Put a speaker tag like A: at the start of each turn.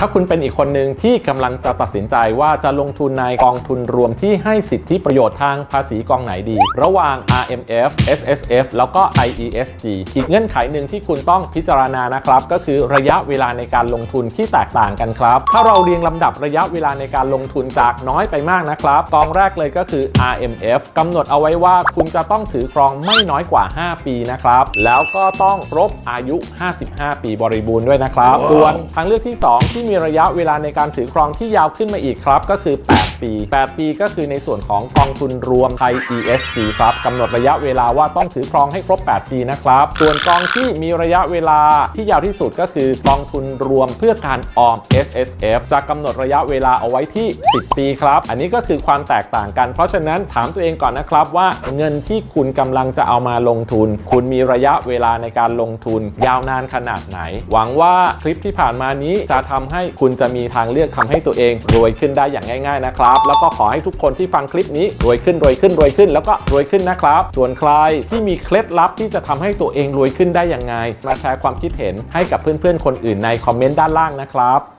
A: ถ้าคุณเป็นอีกคนหนึ่งที่กำลังจะตัดสินใจว่าจะลงทุนในกองทุนรวมที่ให้สิทธิประโยชน์ทางภาษีกองไหนดี ระหว่าง RMF SSF แล้วก็ IESG อีกเงื่อนไขหนึ่งที่คุณต้องพิจารณานะครับ ก็คือระยะเวลาในการลงทุนที่แตกต่างกันครับ ถ้าเราเรียงลำดับระยะเวลาในการลงทุนจากน้อยไปมากนะครับกองแรกเลยก็คือ RMF กำหนดเอาไว้ว่าคุณจะต้องถือครองไม่น้อยกว่า 5 ปีนะครับ แล้วก็ต้องครบอายุ 55 ปีบริบูรณ์ด้วยนะครับ ส่วนทางเลือกที่ 2 ที่มีระยะเวลาในการถือครองที่ยาวขึ้นมาอีกครับ ก็คือ 8 ปี 8 ปีก็คือในส่วนของกองทุนรวมไทย ESG ครับกำหนดระยะเวลาว่าต้องถือครองให้ครบ 8 ปีนะครับ ส่วนกองที่มีระยะเวลาที่ยาวที่สุดก็คือกองทุนรวมเพื่อการออม S S F จะกำหนดระยะเวลาเอาไว้ที่ 10 ปีครับ อันนี้ก็คือความแตกต่างกัน เพราะฉะนั้นถามตัวเองก่อนนะครับว่าเงินที่คุณกำลังจะเอามาลงทุน คุณมีระยะเวลาในการลงทุนยาวนานขนาดไหน หวังว่าคลิปที่ผ่านมานี้จะทำให้คุณจะมีทางเลือกทำให้ตัวเอง รวยขึ้นได้อย่างง่าย ๆนะครับ แล้วก็ขอให้ทุกคนที่ฟังคลิปนี้รวยขึ้นรวยขึ้นรวยขึ้น แล้วก็รวยขึ้นนะครับ ส่วนใครที่มีเคล็ดลับที่จะทำให้ตัวเองรวยขึ้นได้อย่างไง มาแชร์ความคิดเห็นให้กับเพื่อนๆคนอื่นในคอมเมนต์ด้านล่างนะครับ